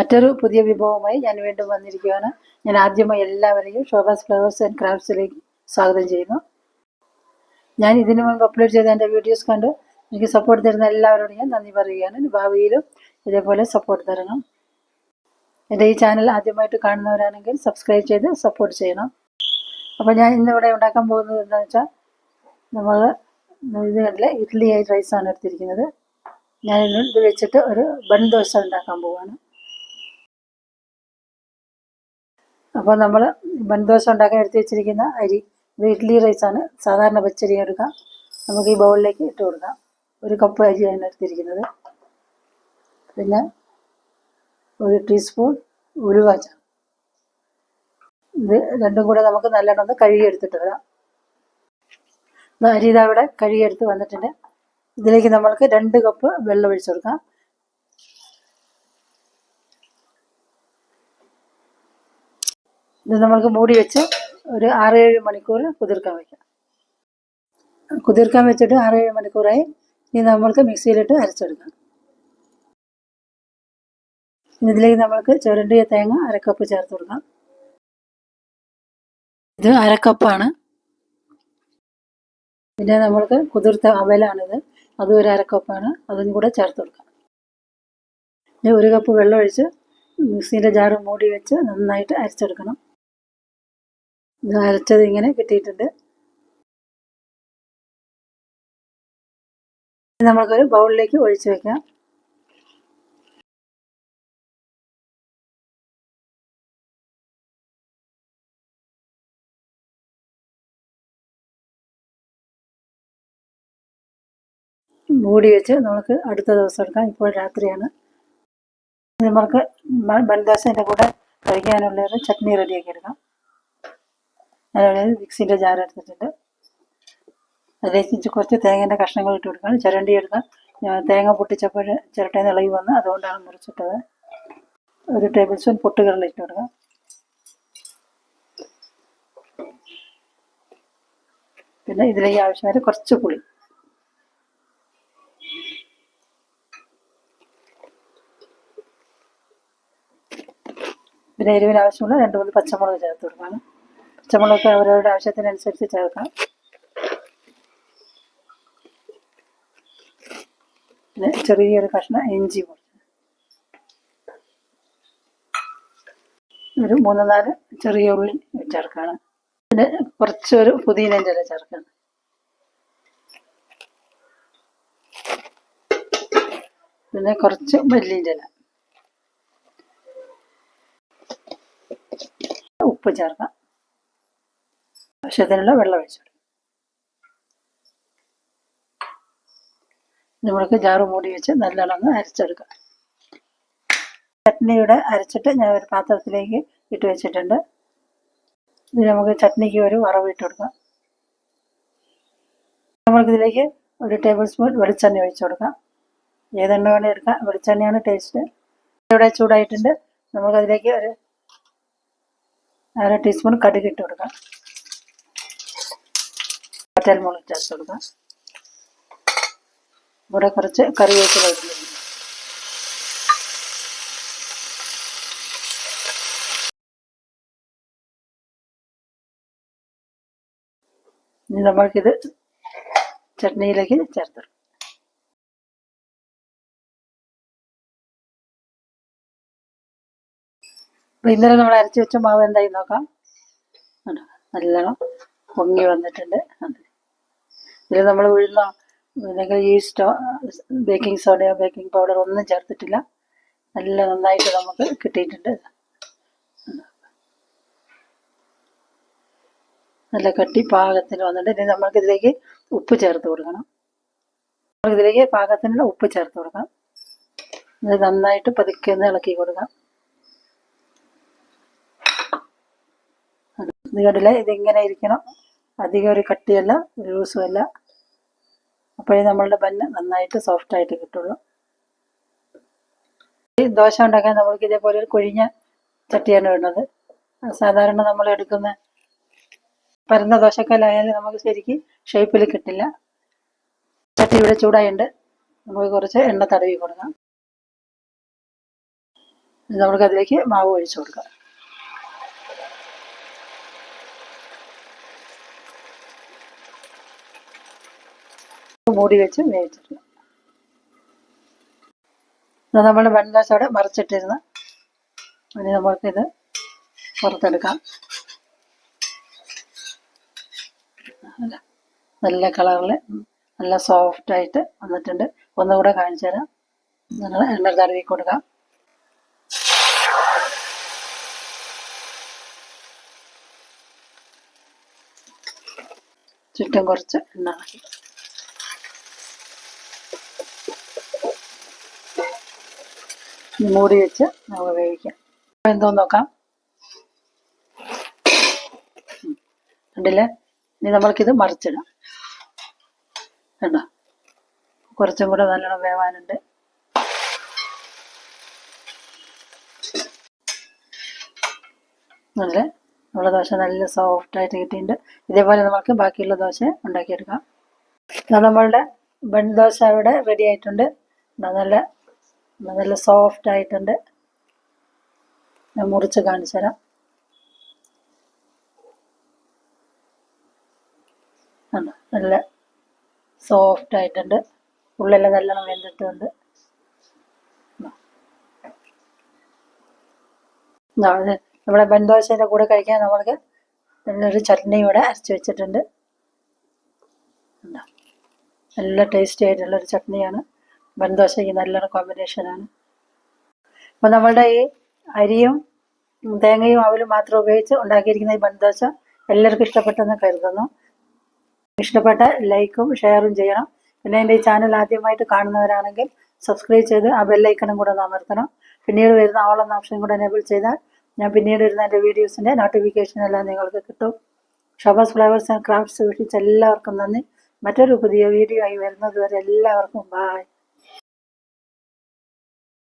മറ്റൊരു പുതിയ വിഭവമായി ഞാൻ വീണ്ടും വന്നിരിക്കുകയാണ്. ഞാൻ ആദ്യമായി എല്ലാവരെയും ഷോഭാസ് ഫ്ലവേഴ്സ് ആൻഡ് ക്രാഫ്റ്റ്സിലേക്ക് സ്വാഗതം ചെയ്യുന്നു. ഞാൻ ഇതിനു മുൻപ് അപ്ലോഡ് ചെയ്ത എന്റെ വീഡിയോസ് കണ്ട് എനിക്ക് സപ്പോർട്ട് തരുന്ന എല്ലാവരോടും ഞാൻ നന്ദി പറയുകയാണ്. ഭാവിയിലും ഇതേപോലെ സപ്പോർട്ട് തരണം. എന്റെ ഈ ചാനൽ ആദ്യമായിട്ട് കാണുന്നവരാണെങ്കിൽ സബ്സ്ക്രൈബ് ചെയ്ത് സപ്പോർട്ട് ചെയ്യണം. അപ്പോൾ ഞാൻ ഇന്നിവിടെ ഉണ്ടാക്കാൻ പോകുന്നത് എന്താണെന്ന് വെച്ചാൽ നമ്മൾ ഇത് കണ്ടില്ല? ഇഡ്ഡലി റൈസാണ് എടുത്തിരിക്കുന്നത്. ഞാൻ ഇന്ന് ഇത് വെച്ചിട്ട് ഒരു ബൺ ദോശ ഉണ്ടാക്കാൻ പോവാണ്. അപ്പോൾ നമ്മൾ ബൺ ഉണ്ടാക്കാൻ എടുത്ത് വെച്ചിരിക്കുന്ന അരി ഇത് ഇഡ്ഡലി റൈസാണ് സാധാരണ പച്ചരി എടുക്കാം. നമുക്ക് ഈ ബൗളിലേക്ക് ഇട്ട് കൊടുക്കാം. ഒരു കപ്പ് അരിയാണ് എടുത്തിരിക്കുന്നത്. പിന്നെ ഒരു ടീസ്പൂൺ ഉലുവാച്ച ഇത് രണ്ടും കൂടെ നമുക്ക് നല്ലോണം ഒന്ന് കഴുകിയെടുത്തിട്ട് വരാം. അരി ഇതാ ഇവിടെ കഴുകിയെടുത്ത് വന്നിട്ടുണ്ട്. ഇതിലേക്ക് നമ്മൾക്ക് രണ്ട് കപ്പ് വെള്ളം ഒഴിച്ചു കൊടുക്കാം. ഇത് നമ്മൾക്ക് മൂടി വെച്ച് ഒരു ആറേഴ് മണിക്കൂർ കുതിർക്കാൻ വയ്ക്കാം കുതിർക്കാൻ വെച്ചിട്ട് ആറേഴ് മണിക്കൂറായി ഇനി നമ്മൾക്ക് മിക്സിയിലിട്ട് അരച്ചെടുക്കാം. ഇതിലേക്ക് നമ്മൾക്ക് ചുരണ്ടിയ തേങ്ങ അരക്കപ്പ് ചേർത്ത് കൊടുക്കാം. ഇത് അരക്കപ്പാണ് പിന്നെ നമ്മൾക്ക് കുതിർത്ത അവലാണിത് അതും ഒരു അരക്കപ്പാണ് അതും കൂടെ ചേർത്ത് കൊടുക്കാം. ഇനി ഒരു കപ്പ് വെള്ളം ഒഴിച്ച് മിക്സീന്റെ ജാറ് മൂടി വെച്ച് നന്നായിട്ട് അരച്ചെടുക്കണം. അരച്ചത് ഇങ്ങനെ കിട്ടിയിട്ടുണ്ട്. നമ്മൾക്കൊരു ബൗളിലേക്ക് ഒഴിച്ചു വെക്കാം. മൂടി വെച്ച് നമുക്ക് അടുത്ത ദിവസം എടുക്കാം. ഇപ്പോൾ രാത്രിയാണ്. നമുക്ക് ബൻദോശന്റെ കൂടെ കഴിക്കാനുള്ള ചട്നി റെഡിയാക്കി എടുക്കാം. അതുപോലെ മിക്സിന്റെ ജാർ എടുത്തിട്ടുണ്ട്. അതിലേക്ക് കുറച്ച് തേങ്ങേന്റെ കഷ്ണങ്ങൾ ഇട്ട് കൊടുക്കണം. ചിരണ്ടി എടുക്കാം തേങ്ങ പൊട്ടിച്ചപ്പോൾ ചിരട്ടയിൽ നിന്ന് ഇളകി വന്ന് അതുകൊണ്ടാണ് മുറിച്ചിട്ടത്. ഒരു ടേബിൾ സ്പൂൺ പൊട്ടുകടല ഇട്ട് കൊടുക്കാം. പിന്നെ ഇതിലേക്ക് ആവശ്യമായ കുറച്ച് പുളി. പിന്നെ എരിവിന് ആവശ്യമുള്ള രണ്ട് മൂന്ന് പച്ചമുളക് ചേർത്ത് കൊടുക്കണം. പച്ചമുളക് അവരവരുടെ ആവശ്യത്തിനനുസരിച്ച് ചേർക്കാം. പിന്നെ ചെറിയൊരു കഷ്ണം ഇഞ്ചി ഒരു മൂന്ന് നാല് ചെറിയ ഉള്ളി ചേർക്കാണ്. പിന്നെ കുറച്ചൊരു പുതിനന്റെ ചില ചേർക്കണം. പിന്നെ കുറച്ച് മല്ലിയും ചില ഉപ്പ് ചേർക്കാം. ആവശ്യത്തിനുള്ള വെള്ളം ഒഴിച്ചു നമ്മൾക്ക് ജാറ് മൂടി വെച്ച് നല്ലോണം അരച്ചെടുക്കാം. ചട്നിയുടെ അരച്ചിട്ട് ഞാൻ ഒരു പാത്രത്തിലേക്ക് ഇട്ട് വെച്ചിട്ടുണ്ട്. ഇത് നമുക്ക് ചട്നിക്ക് ഒരു വറവ് ഇട്ട് കൊടുക്കാം. നമ്മൾക്കിതിലേക്ക് ഒരു ടേബിൾ സ്പൂൺ വെളിച്ചെണ്ണ ഒഴിച്ചു കൊടുക്കാം. ഏതെണ്ണ വേണേൽ എടുക്കാം. വെളിച്ചെണ്ണയാണ് ടേസ്റ്റ് ഇവിടെ ചൂടായിട്ടുണ്ട്. നമുക്കതിലേക്ക് ഒരു അര ടീസ്പൂൺ കടുക് ഇട്ട് കൊടുക്കാം. പച്ചമുളക് ചേർത്ത് കൊടുക്കാം ഇവിടെ കുറച്ച് കറിവേപ്പില ഇടുന്നുണ്ട് ഇനി നമ്മൾക്കിത് ചട്നിയിലേക്ക് ചേർത്തിടും അപ്പോൾ ഇന്നലെ നമ്മൾ അരച്ച് വെച്ച മാവ് എന്തായി നോക്കാം? നല്ലോണം പൊങ്ങി വന്നിട്ടുണ്ട്. അതെ. ഇതിൽ നമ്മൾ ഉഴുന്നോ അല്ലെങ്കിൽ ഈസ്റ്റോ ബേക്കിംഗ് സോഡയോ ബേക്കിംഗ് പൗഡർ ഒന്നും ചേർത്തിട്ടില്ല. നല്ല നന്നായിട്ട് നമുക്ക് കിട്ടിയിട്ടുണ്ട്. നല്ല കട്ടി പാകത്തിന് വന്നിട്ട് ഇനി നമ്മൾക്ക് ഇതിലേക്ക് ഉപ്പ് ചേർത്ത് കൊടുക്കണം. ഇതിലേക്ക് പാകത്തിനുള്ള ഉപ്പ് ചേർത്ത് കൊടുക്കാം. ഇത് നന്നായിട്ട് പതുക്കെ ഒന്ന് ഇളക്കി കൊടുക്കാം. ഇത് ഇതിങ്ങനെ ഇരിക്കണം. അധികം ഒരു കട്ടിയല്ല ലൂസും അല്ല അപ്പോഴേ നമ്മളുടെ ബന്ന് നന്നായിട്ട് സോഫ്റ്റ് ആയിട്ട് കിട്ടുള്ളൂ. ഈ ദോശ ഉണ്ടാക്കാൻ നമ്മൾക്ക് ഇതേപോലെ ഒരു കൊഴിഞ്ഞ ചട്ടിയാണ് വേണ്ടത്. സാധാരണ നമ്മൾ എടുക്കുന്ന പരന്ന ദോശക്കല്ലായാലും നമുക്ക് ശരിക്ക് ഷേപ്പിൽ കിട്ടില്ല. ചട്ടി ഇവിടെ ചൂടായുണ്ട്. നമുക്ക് കുറച്ച് എണ്ണ തടവി കൊടുക്കാം. നമുക്ക് അതിലേക്ക് മാവ് ഒഴിച്ചു കൊടുക്കാം. മൂടി വെച്ച് വേവിച്ചിട്ടുണ്ട്. നമ്മൾ വെണ്ണദോശ അവിടെ മറിച്ചിട്ടിരുന്ന്. ഇനി നമുക്കിത് പുറത്തെടുക്കാം നല്ല കളറിൽ നല്ല സോഫ്റ്റ് ആയിട്ട് വന്നിട്ടുണ്ട്. ഒന്നുകൂടെ കാണിച്ചു തരാം. നിങ്ങൾ എണ്ണ തടവി കൊടുക്കാം. ചുറ്റും കുറച്ച് എണ്ണ ആക്കി ഇനി മൂടി വെച്ച് നമുക്ക് വേവിക്കാം. എന്തോ നോക്കാം. കണ്ടില്ലേ? ഇനി നമ്മൾക്കിത് മറിച്ചിടാം. കണ്ടോ? കുറച്ചും കൂടെ നല്ലോണം വേവാനുണ്ട്. നല്ല നമ്മുടെ ദോശ നല്ല സോഫ്റ്റായിട്ട് കിട്ടിയിട്ടുണ്ട്. ഇതേപോലെ നമുക്ക് ബാക്കിയുള്ള ദോശ ഉണ്ടാക്കിയെടുക്കാം. നമ്മളുടെ ബൺ ദോശ ഇവിടെ റെഡി ആയിട്ടുണ്ട്. നല്ല നല്ല സോഫ്റ്റ് ആയിട്ടുണ്ട് ഞാൻ മുറിച്ച് കാണിച്ചു തരാം? നല്ല സോഫ്റ്റ് ആയിട്ടുണ്ട് ഉള്ളെല്ലാം നല്ലോണം വെന്തിട്ടുണ്ട് നമ്മളെ ബൻദോശയുടെ കൂടെ കഴിക്കാൻ നമ്മൾക്ക് നല്ലൊരു ചട്നി ഇവിടെ അരച്ച് വെച്ചിട്ടുണ്ട്. നല്ല ടേസ്റ്റി ആയിട്ടുള്ളൊരു ചട്നിയാണ് ബൻദോശയ്ക്ക് നല്ലൊരു കോമ്പിനേഷനാണ് അപ്പോൾ നമ്മളുടെ ഈ അരിയും തേങ്ങയും അവലും മാത്രം ഉപയോഗിച്ച് ഉണ്ടാക്കിയിരിക്കുന്ന ഈ ബന്ധോശ എല്ലാവർക്കും ഇഷ്ടപ്പെട്ടെന്ന് കരുതുന്നു. ഇഷ്ടപ്പെട്ട ലൈക്കും ഷെയറും ചെയ്യണം. പിന്നെ എന്റെ ഈ ചാനൽ ആദ്യമായിട്ട് കാണുന്നവരാണെങ്കിൽ സബ്സ്ക്രൈബ് ചെയ്ത് ആ ബെല്ലൈക്കണും കൂടെ ഒന്ന് അമർത്തണം. പിന്നീട് വരുന്ന ഓൾ എന്ന ഓപ്ഷൻ കൂടെ എനേബിൾ ചെയ്താൽ ഞാൻ പിന്നീട് വരുന്ന എന്റെ വീഡിയോസിന്റെ നോട്ടിഫിക്കേഷൻ എല്ലാം നിങ്ങൾക്ക് കിട്ടും. ഷബാസ് ഫ്ലവേഴ്സ് ആൻഡ് ക്രാഫ്റ്റ്സ് വീക്ഷിച്ച് എല്ലാവർക്കും നന്ദി. മറ്റൊരു പുതിയ വീഡിയോ ആയി വരുന്നത് വരെ എല്ലാവർക്കും ബായ്